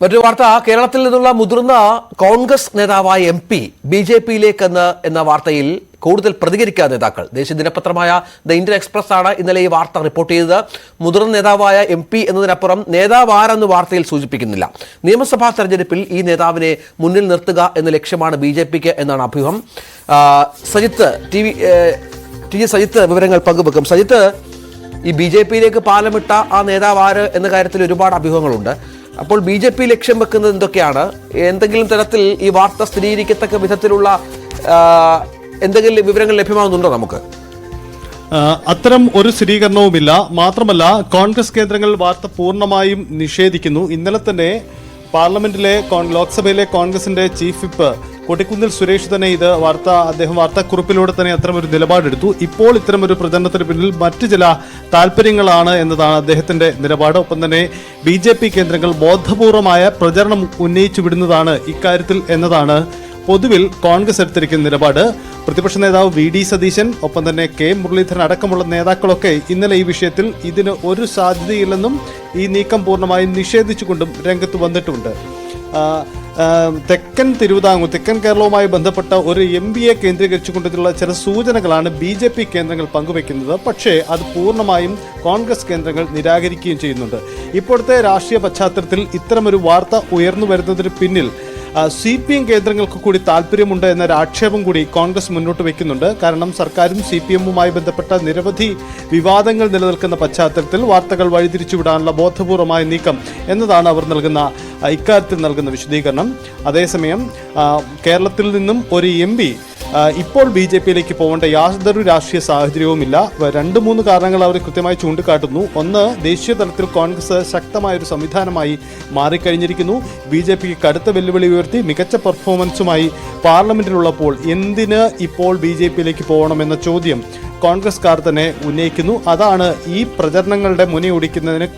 മറ്റൊരു വാർത്ത കേരളത്തിൽ നിന്നുള്ള മുതിർന്ന കോൺഗ്രസ് നേതാവായ എം പി ബി ജെ പിയിലേക്കെന്ന് എന്ന വാർത്തയിൽ കൂടുതൽ പ്രതികരിക്കാത്ത നേതാക്കൾ. ദേശീയ ദിനപത്രമായ ദ ഇന്ത്യൻ എക്സ്പ്രസ് ആണ് ഇന്നലെ ഈ വാർത്ത റിപ്പോർട്ട് ചെയ്തത്. മുതിർന്ന നേതാവായ എം പി എന്നതിനപ്പുറം നേതാവ് ആരെന്ന് വാർത്തയിൽ സൂചിപ്പിക്കുന്നില്ല. നിയമസഭാ തെരഞ്ഞെടുപ്പിൽ ഈ നേതാവിനെ മുന്നിൽ നിർത്തുക എന്ന ലക്ഷ്യമാണ് ബി ജെ പിക്ക് എന്നാണ് അഭ്യൂഹം Sajith T V T Sajith വിവരങ്ങൾ പങ്കുവെക്കും. സജിത്ത് ഈ ബി ജെ പിയിലേക്ക് പാലമിട്ട ആ നേതാവ് ആര് എന്ന കാര്യത്തിൽ ഒരുപാട് അഭ്യൂഹങ്ങളുണ്ട് അപ്പോൾ ബി ജെ പി ലക്ഷ്യം വെക്കുന്നത് എന്തൊക്കെയാണ്? എന്തെങ്കിലും തരത്തിൽ ഈ വാർത്ത സ്ഥിരീകരിക്കത്തക്ക വിധത്തിലുള്ള എന്തെങ്കിലും വിവരങ്ങൾ ലഭ്യമാകുന്നുണ്ടോ നമുക്ക്? അത്തരം ഒരു സ്ഥിരീകരണവുമില്ല. മാത്രമല്ല കോൺഗ്രസ് കേന്ദ്രങ്ങൾ വാർത്ത പൂർണമായും നിഷേധിക്കുന്നു. ഇന്നലെ തന്നെ പാർലമെന്റിലെ ലോക്സഭയിലെ കോൺഗ്രസിന്റെ ചീഫ് വിപ്പ് കൊടിക്കുന്നിൽ സുരേഷ് തന്നെ ഇത് വാർത്ത അദ്ദേഹം വാർത്താക്കുറിപ്പിലൂടെ തന്നെ അത്തരം ഒരു നിലപാടെടുത്തു. ഇപ്പോൾ ഇത്തരമൊരു പ്രചരണത്തിന് പിന്നിൽ മറ്റു ചില താല്പര്യങ്ങളാണ് എന്നതാണ് അദ്ദേഹത്തിന്റെ നിലപാട്. ഒപ്പം തന്നെ ബി ജെ പി കേന്ദ്രങ്ങൾ ബോധപൂർവമായ പ്രചരണം ഉന്നയിച്ചു വിടുന്നതാണ് ഇക്കാര്യത്തിൽ എന്നതാണ് പൊതുവിൽ കോൺഗ്രസ് എടുത്തിരിക്കുന്ന നിലപാട്. പ്രതിപക്ഷ നേതാവ് വി ഡി സതീശൻ ഒപ്പം തന്നെ കെ മുരളീധരൻ അടക്കമുള്ള നേതാക്കളൊക്കെ ഇന്നലെ ഈ വിഷയത്തിൽ ഇതിന് ഒരു സാധ്യതയില്ലെന്നും ഈ നീക്കം പൂർണമായും നിഷേധിച്ചുകൊണ്ടും രംഗത്ത് വന്നിട്ടുണ്ട്. തെക്കൻ തിരുവിതാംകൂർ തെക്കൻ കേരളവുമായി ബന്ധപ്പെട്ട ഒരു എം ബി എ കേന്ദ്രീകരിച്ചുകൊണ്ടുള്ള ചില സൂചനകളാണ് ബി ജെ പി കേന്ദ്രങ്ങൾ പങ്കുവെക്കുന്നത് പക്ഷേ അത് പൂർണമായും കോൺഗ്രസ് കേന്ദ്രങ്ങൾ നിരാകരിക്കുകയും ചെയ്യുന്നുണ്ട്. ഇപ്പോഴത്തെ രാഷ്ട്രീയ പശ്ചാത്തലത്തിൽ ഇത്തരമൊരു വാർത്ത ഉയർന്നു വരുന്നതിന് പിന്നിൽ സി പി എം കേന്ദ്രങ്ങൾക്ക് കൂടി താല്പര്യമുണ്ട് എന്നൊരു ആക്ഷേപം കൂടി കോൺഗ്രസ് മുന്നോട്ട് വയ്ക്കുന്നുണ്ട്. കാരണം സർക്കാരും സി പി എമ്മുമായി ബന്ധപ്പെട്ട നിരവധി വിവാദങ്ങൾ നിലനിൽക്കുന്ന പശ്ചാത്തലത്തിൽ വാർത്തകൾ വഴിതിരിച്ചുവിടാനുള്ള ബോധപൂർവമായ നീക്കം എന്നതാണ് അവർ നൽകുന്ന ഇക്കാര്യത്തിൽ നൽകുന്ന വിശദീകരണം. അതേസമയം കേരളത്തിൽ നിന്നും ഒരു എം ഇപ്പോൾ ബി ജെ പിയിലേക്ക് പോകേണ്ട യാതൊരു രാഷ്ട്രീയ സാഹചര്യവുമില്ല. രണ്ട് മൂന്ന് കാരണങ്ങൾ അവർ കൃത്യമായി ചൂണ്ടിക്കാട്ടുന്നു. ഒന്ന് ദേശീയ തലത്തിൽ കോൺഗ്രസ് ശക്തമായ ഒരു സംവിധാനമായി മാറിക്കഴിഞ്ഞിരിക്കുന്നു. ബി ജെ പിക്ക് കടുത്ത വെല്ലുവിളി ഉയർത്തി മികച്ച പെർഫോമൻസുമായി പാർലമെന്റിലുള്ളപ്പോൾ എന്തിന് ഇപ്പോൾ ബി ജെ പിയിലേക്ക് പോകണമെന്ന ചോദ്യം കോൺഗ്രസ്കാർ തന്നെ ഉന്നയിക്കുന്നു. അതാണ് ഈ പ്രചരണങ്ങളുടെ മുനയൊടിക്കുന്നതിന്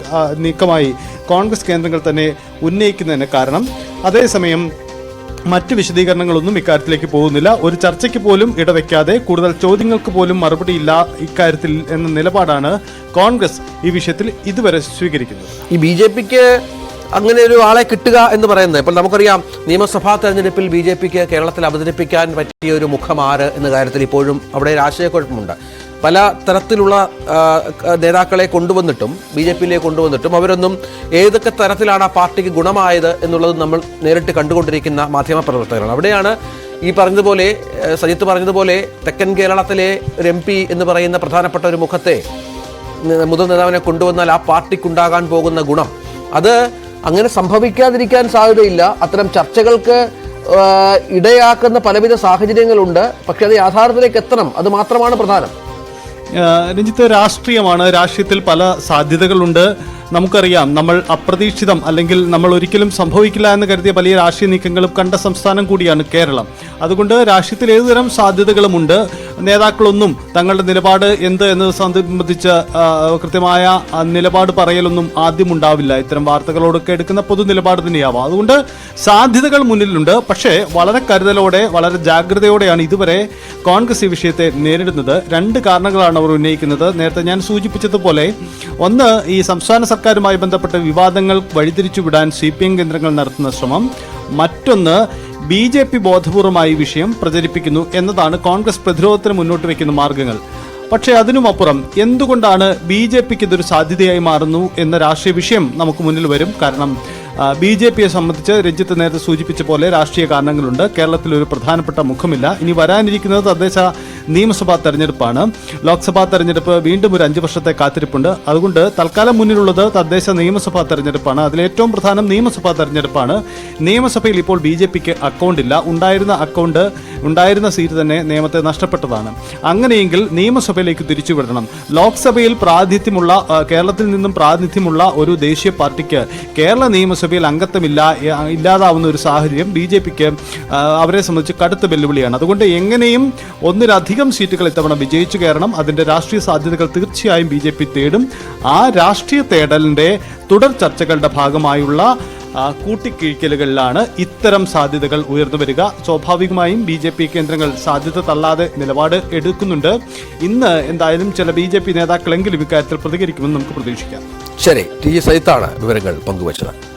നീക്കമായി കോൺഗ്രസ് കേന്ദ്രങ്ങൾ തന്നെ ഉന്നയിക്കുന്നതിന് കാരണം. അതേസമയം മറ്റ് വിശദീകരണങ്ങളൊന്നും ഇക്കാര്യത്തിലേക്ക് പോകുന്നില്ല. ഒരു ചർച്ചയ്ക്ക് പോലും ഇടവെക്കാതെ കൂടുതൽ ചോദ്യങ്ങൾക്ക് പോലും മറുപടിയില്ല ഇക്കാര്യത്തിൽ എന്ന നിലപാടാണ് കോൺഗ്രസ് ഈ വിഷയത്തിൽ ഇതുവരെ സ്വീകരിക്കുന്നത്. ഈ ബി ജെ പിക്ക് അങ്ങനെ ഒരു ആളെ കിട്ടുക എന്ന് പറയുന്നത് ഇപ്പോൾ നമുക്കറിയാം നിയമസഭാ തെരഞ്ഞെടുപ്പിൽ ബി ജെ പിക്ക് കേരളത്തിൽ അവതരിപ്പിക്കാൻ പറ്റിയ ഒരു മുഖമാര് എന്ന കാര്യത്തിൽ ഇപ്പോഴും അവിടെ രാഷ്ട്രീയക്കുഴപ്പമുണ്ട് പല തരത്തിലുള്ള നേതാക്കളെ കൊണ്ടുവന്നിട്ടും ബി ജെ പിയിലേക്ക് കൊണ്ടുവന്നിട്ടും അവരൊന്നും ഏതൊക്കെ തരത്തിലാണ് ആ പാർട്ടിക്ക് ഗുണമായത് എന്നുള്ളത് നമ്മൾ നേരിട്ട് കണ്ടുകൊണ്ടിരിക്കുന്ന മാധ്യമ പ്രവർത്തകരാണ്. അവിടെയാണ് ഈ പറഞ്ഞതുപോലെ സജിത്ത് പറഞ്ഞതുപോലെ തെക്കൻ കേരളത്തിലെ ഒരു എം പി എന്ന് പറയുന്ന പ്രധാനപ്പെട്ട ഒരു മുഖത്തെ മുതിർന്ന നേതാവിനെ കൊണ്ടുവന്നാൽ ആ പാർട്ടിക്കുണ്ടാകാൻ പോകുന്ന ഗുണം. അത് അങ്ങനെ സംഭവിക്കാതിരിക്കാൻ സാധ്യതയില്ല. അത്തരം ചർച്ചകൾക്ക് ഇടയാക്കുന്ന പലവിധ സാഹചര്യങ്ങളുണ്ട്. പക്ഷെ അത് യാഥാർത്ഥ്യത്തിലേക്ക് എത്തണം. അത് മാത്രമാണ് പ്രധാനം. രഞ്ജിത്ത് രാഷ്ട്രീയമാണ്. രാഷ്ട്രീയത്തിൽ പല സാധ്യതകളുണ്ട്. നമുക്കറിയാം നമ്മൾ അപ്രതീക്ഷിതം അല്ലെങ്കിൽ നമ്മൾ ഒരിക്കലും സംഭവിക്കില്ല എന്ന് കരുതിയ വലിയ രാഷ്ട്രീയ നീക്കങ്ങളും കണ്ട സംസ്ഥാനം കൂടിയാണ് കേരളം. അതുകൊണ്ട് രാഷ്ട്രീയത്തിൽ ഏതുതരം സാധ്യതകളുമുണ്ട്? നേതാക്കളൊന്നും തങ്ങളുടെ നിലപാട് എന്ത് എന്നത് സംബന്ധിച്ച് കൃത്യമായ നിലപാട് പറയലൊന്നും ആദ്യം ഉണ്ടാവില്ല ഇത്തരം വാർത്തകളോടൊക്കെ എടുക്കുന്ന പൊതു നിലപാട് തന്നെയാവാം. അതുകൊണ്ട് സാധ്യതകൾ മുന്നിലുണ്ട്. പക്ഷേ വളരെ കരുതലോടെ വളരെ ജാഗ്രതയോടെയാണ് ഇതുവരെ കോൺഗ്രസ് ഈ വിഷയത്തെ നേരിടുന്നത്. രണ്ട് കാരണങ്ങളാണ് അവർ ഉന്നയിക്കുന്നത്. നേരത്തെ ഞാൻ സൂചിപ്പിച്ചതുപോലെ ഒന്ന് ഈ സംസ്ഥാന സർക്കാരുമായി ബന്ധപ്പെട്ട വിവാദങ്ങൾ വഴിതിരിച്ചുവിടാൻ സി പി എം കേന്ദ്രങ്ങൾ നടത്തുന്ന ശ്രമം. മറ്റൊന്ന് ബി ജെ പി ബോധപൂർവമായി വിഷയം പ്രചരിപ്പിക്കുന്നു എന്നതാണ് കോൺഗ്രസ് പ്രതിരോധത്തിന് മുന്നോട്ട് വയ്ക്കുന്ന മാർഗങ്ങൾ. പക്ഷേ അതിനുമപ്പുറം എന്തുകൊണ്ടാണ് ബി ജെ പിക്ക് ഇതൊരു സാധ്യതയായി മാറുന്നു എന്ന രാഷ്ട്രീയ വിഷയം നമുക്ക് മുന്നിൽ വരും. കാരണം ബി ജെ പിയെ സംബന്ധിച്ച് രഞ്ജിത്ത് നേരത്തെ സൂചിപ്പിച്ച പോലെ രാഷ്ട്രീയ കാരണങ്ങളുണ്ട്. കേരളത്തിൽ ഒരു പ്രധാനപ്പെട്ട മുഖമില്ല. ഇനി വരാനിരിക്കുന്നത് തദ്ദേശ നിയമസഭാ തെരഞ്ഞെടുപ്പാണ്. ലോക്സഭാ തെരഞ്ഞെടുപ്പ് വീണ്ടും ഒരു അഞ്ച് വർഷത്തെ കാത്തിരിപ്പുണ്ട്. അതുകൊണ്ട് തൽക്കാലം മുന്നിലുള്ളത് തദ്ദേശ നിയമസഭാ തെരഞ്ഞെടുപ്പാണ്. അതിലേറ്റവും പ്രധാനം നിയമസഭാ തെരഞ്ഞെടുപ്പാണ്. നിയമസഭയിൽ ഇപ്പോൾ ബി ജെ പിക്ക് ഉണ്ടായിരുന്ന അക്കൗണ്ട് ഉണ്ടായിരുന്ന സീറ്റ് തന്നെ നിയമത്തെ നഷ്ടപ്പെട്ടതാണ്. അങ്ങനെയെങ്കിൽ നിയമസഭയിലേക്ക് തിരിച്ചുവിടണം. ലോക്സഭയിൽ പ്രാതിനിധ്യമുള്ള കേരളത്തിൽ നിന്നും പ്രാതിനിധ്യമുള്ള ഒരു ദേശീയ പാർട്ടിക്ക് കേരള നിയമസഭയിൽ അംഗത്വമില്ല ഇല്ലാതാവുന്ന ഒരു സാഹചര്യം ബി ജെ പിക്ക് അവരെ സംബന്ധിച്ച് കടുത്ത വെല്ലുവിളിയാണ്. അതുകൊണ്ട് എങ്ങനെയും ഒന്നിലധികം സീറ്റുകൾ ഇത്തവണ വിജയിച്ചു കയറണം. അതിന്റെ രാഷ്ട്രീയ സാധ്യതകൾ തീർച്ചയായും ബി തേടും. ആ രാഷ്ട്രീയ തേടലിന്റെ തുടർ ചർച്ചകളുടെ ഭാഗമായുള്ള കൂട്ടിക്കിഴിക്കലുകളിലാണ് ഇത്തരം സാധ്യതകൾ ഉയർന്നു വരിക. സ്വാഭാവികമായും ബി ജെ പി കേന്ദ്രങ്ങൾ സാധ്യത തള്ളാതെ നിലപാട് എടുക്കുന്നുണ്ട്. ഇന്ന് എന്തായാലും ചില ബി ജെ പി നേതാക്കളെങ്കിലും ഇക്കാര്യത്തിൽ പ്രതികരിക്കുമെന്ന് നമുക്ക് പ്രതീക്ഷിക്കാം. ശരി ടി. സൈത്താണ് വിവരങ്ങൾ പങ്കുവച്ചത്.